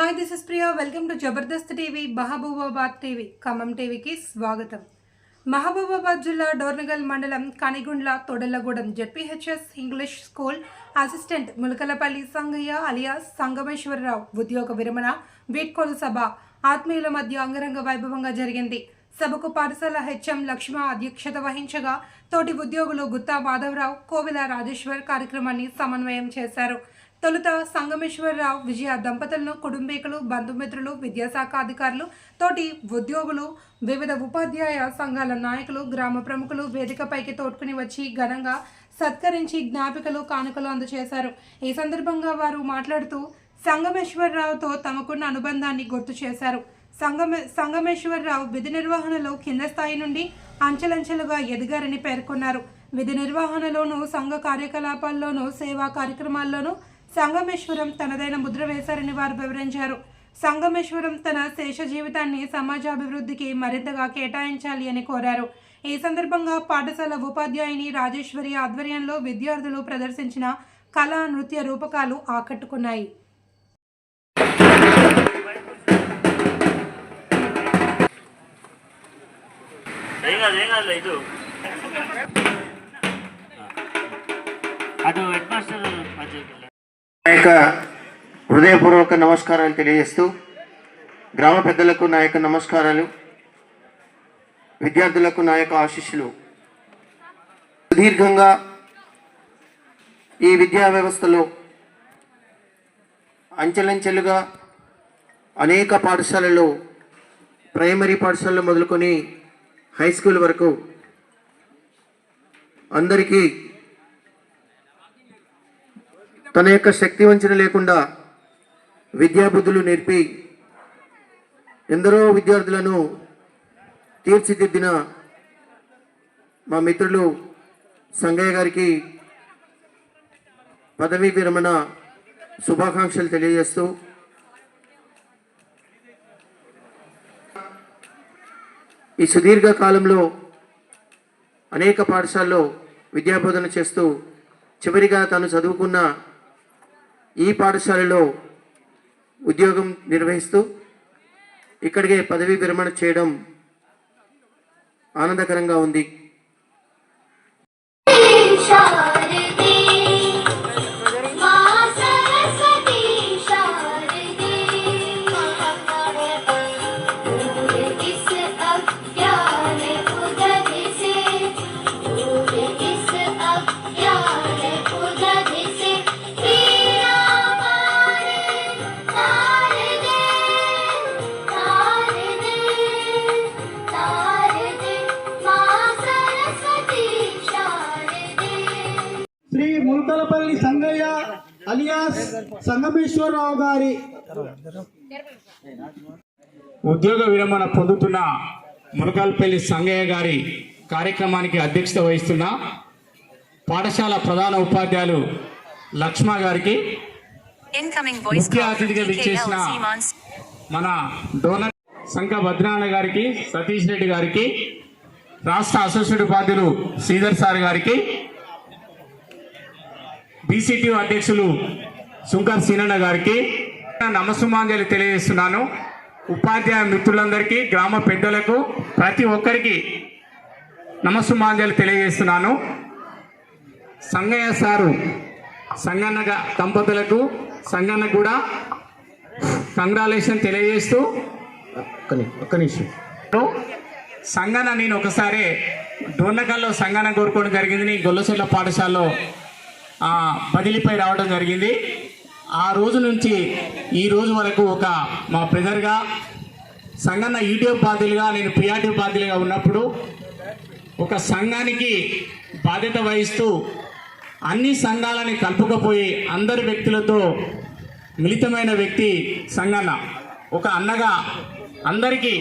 Hi this is Priya welcome to Jabardasth TV Mahabubabad TV Khammam టీవీకి స్వాగతం. మహబూబాబాద్ జిల్లా డోర్నగల్ మండలం Kanigundla Thodalagudem ZPHS English school assistant Mulakalapalli Sangaiah alias Sangameswararao ఉద్యోగ విరమణ వీడ్కోలు సభ ఆత్మీయుల మధ్య అంగరంగ వైభవంగా జరిగింది. సభకు పాఠశాల హెచ్ఎం లక్ష్మ అధ్యక్షత వహించగా తోటి ఉద్యోగులు గుత్తా మాధవరావు కోవిల రాజేశ్వర్ కార్యక్రమాన్ని సమన్వయం చేశారు. తొలుత సంగమేశ్వరరావు విజయ దంపతులను కుటుంబీకులు బంధుమిత్రులు విద్యాశాఖ అధికారులు తోటి ఉద్యోగులు వివిధ ఉపాధ్యాయ సంఘాల నాయకులు గ్రామ ప్రముఖులు వేదికపైకి తోడ్కుని వచ్చి ఘనంగా సత్కరించి జ్ఞాపికలు కానుకలు అందజేశారు. ఈ సందర్భంగా వారు మాట్లాడుతూ సంగమేశ్వరరావుతో తమకున్న అనుబంధాన్ని గుర్తు చేశారు. సంగమే సంగమేశ్వరరావు విధి నిర్వహణలో కింద స్థాయి నుండి అంచెలంచెలుగా ఎదిగారని పేర్కొన్నారు. విధి నిర్వహణలోనూ సంఘ కార్యకలాపాల్లోనూ సేవా కార్యక్రమాల్లోనూ సంగమేశ్వరం తనదైన ముద్ర వేశారని వారు వివరించారు. సంగమేశ్వరం తన శేష జీవితాన్ని సమాజాభివృద్ధికి మరింతగా కేటాయించాలి అని కోరారు. ఈ సందర్భంగా పాఠశాల ఉపాధ్యాయుని రాజేశ్వరి ఆధ్వర్యంలో విద్యార్థులు ప్రదర్శించిన కళా నృత్య రూపకాలు ఆకట్టుకున్నాయి. ఏం కాదు ఏం కాదు నా యొక్క హృదయపూర్వక నమస్కారాలు తెలియజేస్తూ గ్రామ పెద్దలకు నా యొక్క నమస్కారాలు విద్యార్థులకు నా యొక్క ఆశీస్సులు. సుదీర్ఘంగా ఈ విద్యా వ్యవస్థలో అంచెలంచెలుగా అనేక పాఠశాలలో ప్రైమరీ పాఠశాలలో మొదలుకొని హై స్కూల్ వరకు అందరికీ తన యొక్క శక్తి వంచన లేకుండా విద్యాబుద్ధులు నేర్పి ఎందరో విద్యార్థులను తీర్చిదిద్దిన మా మిత్రులు సంగయ్య గారికి పదవీ విరమణ శుభాకాంక్షలు తెలియజేస్తూ ఈ సుదీర్ఘ కాలంలో అనేక పాఠశాలలో విద్యాబోధన చేస్తూ చివరిగా తను చదువుకున్న ఈ పాఠశాలలో ఉద్యోగం నిర్వహిస్తూ ఇక్కడికే పదవీ విరమణ చేయడం ఆనందకరంగా ఉంది. ముల్కలపల్లి సంగయ్య అలియాస్ సంగమేశ్వరరావు గారి ఉద్యోగ విరమణ పొందుతున్న మునకల్పల్లి సంగయ్య గారి కార్యక్రమానికి అధ్యక్షత వహిస్తున్న పాఠశాల ప్రధాన ఉపాధ్యాయులు లక్ష్మ గారికి ముఖ్య అతిథిగా విచ్చేసిన. మన డోనర్ సంఘ భద్రాన గారికి సతీష్ రెడ్డి గారికి రాష్ట్ర అసోసియేట్ ఉపాధ్యులు శ్రీధర్ సార్ గారికి బీసీటీ అధ్యక్షులు శుంకర్ సీనన్న గారికి నమస్సుమాంజలి తెలియజేస్తున్నాను. ఉపాధ్యాయ మిత్రులందరికీ గ్రామ పెద్దలకు ప్రతి ఒక్కరికి నమస్సుమాంజలి తెలియజేస్తున్నాను. సంగయ్య సారు సంగన్న దంపతులకు సంగన్న కూడా కంగ్రాలేషన్ తెలియజేస్తూ ఒక్క నిమిషం. సంగన నేను ఒకసారి డోర్నకల్లో సంగన కోరుకోవడం జరిగింది. నీ గొల్లసొల్ల పాఠశాలలో బదిలీపై రావడం జరిగింది. ఆ రోజు నుంచి ఈ రోజు వరకు ఒక మా బ్రదర్గా సంగన్న యూట్యూబ్ బాధ్యులుగా నేను పిఆర్టీ బాధ్యులుగా ఉన్నప్పుడు ఒక సంఘానికి బాధ్యత వహిస్తూ అన్ని సంఘాలని కలుపుకపోయి అందరి వ్యక్తులతో మిళితమైన వ్యక్తి సంగన్న ఒక అన్నగా అందరికీ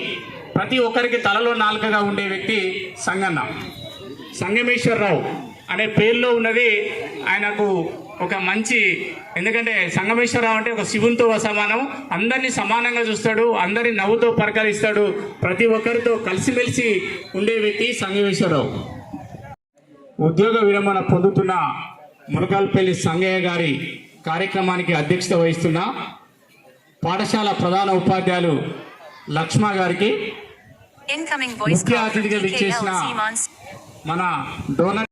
ప్రతి ఒక్కరికి తలలో నాలుకగా ఉండే వ్యక్తి సంగన్న సంగమేశ్వరరావు. అనే పేరులో ఉన్నది ఆయనకు ఒక మంచి ఎందుకంటే సంగమేశ్వరరావు అంటే ఒక శివునితో సమానం అందరినీ సమానంగా చూస్తాడు అందరినీ నవ్వుతో పరకరిస్తాడు. ప్రతి ఒక్కరితో కలిసిమెలిసి ఉండే వ్యక్తి సంగమేశ్వరరావు. ఉద్యోగ విరమణ పొందుతున్న మునకాలపల్లి సంగయ్య గారి కార్యక్రమానికి అధ్యక్షత వహిస్తున్న పాఠశాల ప్రధాన ఉపాధ్యాయులు లక్ష్మ గారికి ముఖ్య అతిథిగా విచ్చేసిన. మన డోనర్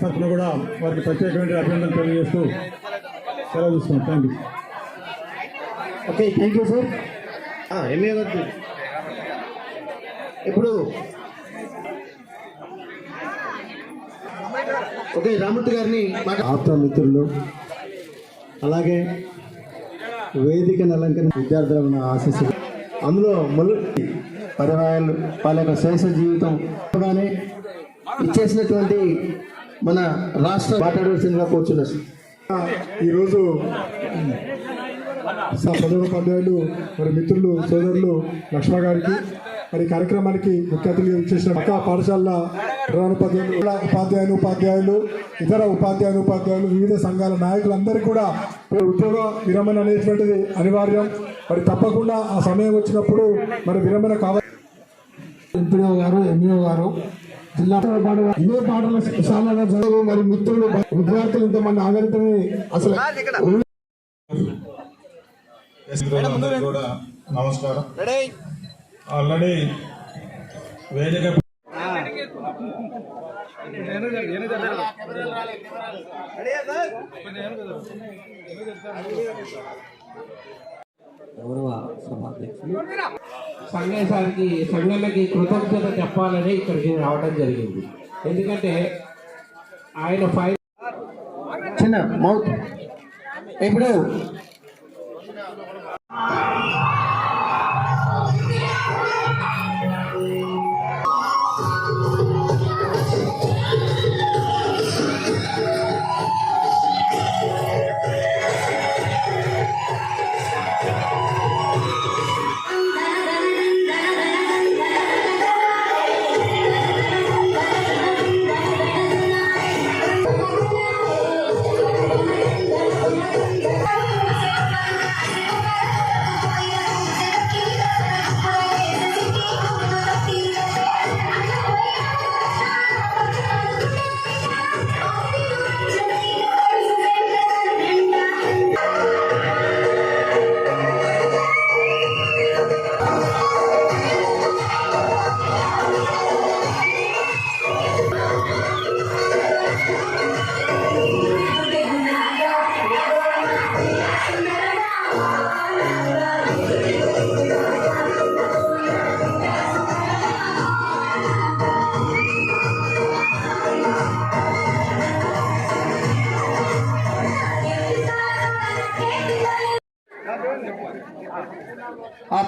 తరఫున కూడా వారికి ప్రత్యేకమైన అభినందనలు తెలియజేస్తూ సెలవు తీసుకున్నాం thank you okay thank you sir MA గారు ఇప్పుడు ఓకే రామూర్తి గారిని ఆప్త మిత్రులు అలాగే వేదికను అలంకరణ విద్యార్థుల ఆశీస్సులు అందులో మొదటి పరివారాలు వాళ్ళ యొక్క శేష జీవితం. ఇచ్చేసినటువంటి మన రాష్ట్ర మాట్లాడవలసిందిగా కూర్చున్నారు. ఈరోజు ప్రధానోపాధ్యాయులు మరి మిత్రులు సోదరులు లక్ష్మ గారికి మరి కార్యక్రమానికి ముఖ్య అతిథిగా ఇచ్చేసిన పక్క పాఠశాల ప్రధానోపాధ్యాయులు ఉపాధ్యాయులు ఉపాధ్యాయులు ఇతర ఉపాధ్యాయులు ఉపాధ్యాయులు వివిధ సంఘాల నాయకులందరికీ కూడా ఉద్యోగ విరమణ అనేటువంటిది అనివార్యం. మరి తప్పకుండా ఆ సమయం వచ్చినప్పుడు మరి విరమణ కావాలి ఎంపీఓ గారు ఎంఈఓ గారు జిల్లా పాఠ ఇదే పాటల చదువు మరి మిత్రులు విద్యార్థులు ఇంతమంది ఆదరితమే అసలు కూడా నమస్కారం ఆల్రెడీ వేదిక సంఘేశానికి సంఘాలకి కృతజ్ఞత చెప్పాలని ఇక్కడికి రావడం జరిగింది. ఎందుకంటే ఆయన ఫైల్ చిన్న మౌత్. ఇప్పుడు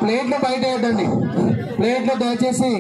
ప్లేట్లు బయట వేయద్దండి. ప్లేట్లు దయచేసి